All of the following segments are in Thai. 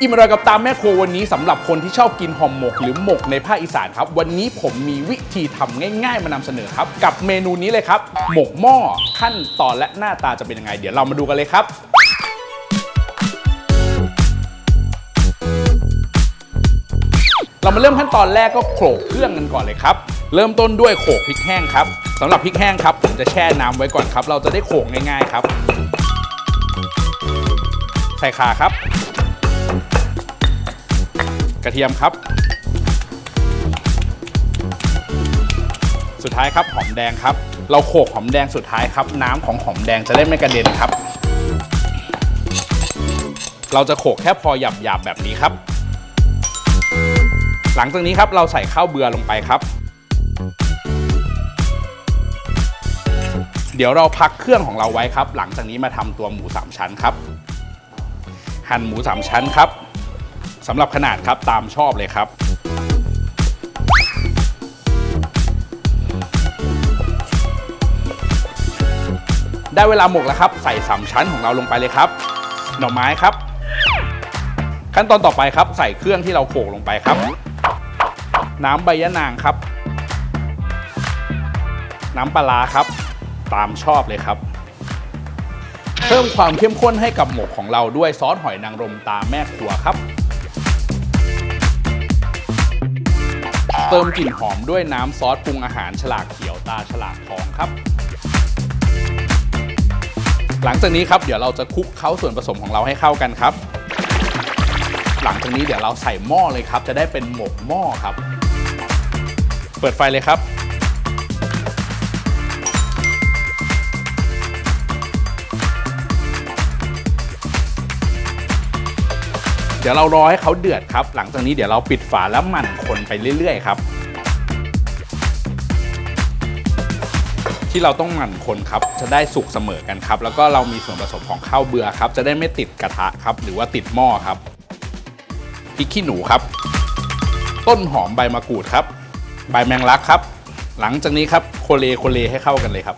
อิ่มอร่อยกับตามแม่ครัววันนี้สำหรับคนที่ชอบกินห่อหมก หรือหมกในภาคอีสานครับ วันนี้ผมมีวิธีทำง่ายๆ มานำเสนอครับ กับเมนูนี้เลยครับหมกหม้อขั้นตอนและหน้าตาจะเป็นยังไง เดี๋ยวเรามาดูกันเลยครับเรามาเริ่มขั้นตอนแรกก็โขลกเครื่องกันก่อนเลยครับ เริ่มต้นด้วยโขลกพริกแห้งครับสำหรับพริกแห้งครับผมจะแช่น้ำไว้ก่อนครับ เราจะได้โขลกง่ายๆครับ ใส่ขาครับ ระเทียมครับ สุดท้ายครับหอมแดงครับ เราโขลกหอมแดงสุดท้ายครับ น้ำของหอมแดงจะได้ไม่กระเด็นครับ เราจะโขลกแค่พอหยาบๆแบบนี้ครับ หลังจากนี้ครับเราใส่ข้าวเบือลงไปครับเดี๋ยวเราพักเครื่องของเราไว้ครับ หลังจากนี้มาทำตัวหมูสามชั้นครับ หั่นหมูสามชั้นครับ สำหรับขนาดครับตามชอบเลยครับ ได้เวลาหมกแล้วครับ ใส่สามชั้นของเราลงไปเลยครับหน่อไม้ครับ ขั้นตอนต่อไปครับ ใส่เครื่องที่เราโขลกลงไปครับ น้ำใบยะนางครับ น้ำปลาครับ ตามชอบเลยครับ เพิ่มความเข้มข้นให้กับหมกของเราด้วยซอสหอยนางรมตาแม่ครัวครับ เติมกลิ่นหอมด้วยน้ำซอสปรุงอาหารฉลากเขียวตาฉลากทองครับ หลังจากนี้ครับเดี๋ยวเราจะคลุกเคล้าส่วนผสมของเราให้เข้ากันครับ หลังจากนี้เดี๋ยวเราใส่หม้อเลยครับ จะได้เป็นหมกหม้อครับ เปิดไฟเลยครับ เดี๋ยวเรารอให้เขาเดือดครับ หลังจากนี้เดี๋ยวเราปิดฝาแล้วหมั่นคนไปเรื่อย ๆ ครับ ที่เราต้องหมั่นคนครับ จะได้สุกเสมอกันครับ แล้วก็เรามีส่วนผสมของข้าวเบื่อครับ จะได้ไม่ติดกระทะครับ หรือว่าติดหม้อครับพริกขี้หนูครับ ต้นหอมใบมะกรูดครับ ใบแมงลักครับ หลังจากนี้ครับโคเลโคเลให้เข้ากันเลยครับ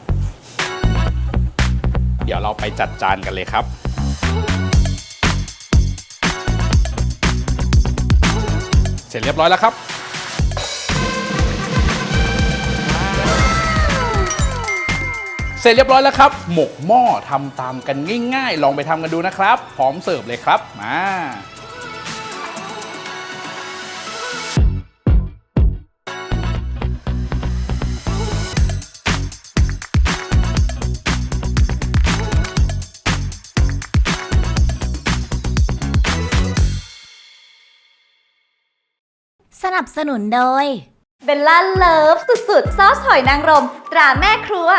เดี๋ยวเราไปจัดจานกันเลยครับ เสร็จเรียบร้อยแล้วครับ เสร็จเรียบร้อยแล้วครับ หมกหม้อทำตามกันง่าย ๆ ลองไปทำกันดูนะครับ พร้อมเสิร์ฟเลยครับมา สนับสนุนโดย เบลล่าเลิฟสุดๆ ซอสหอยนางรม ตราแม่ครัว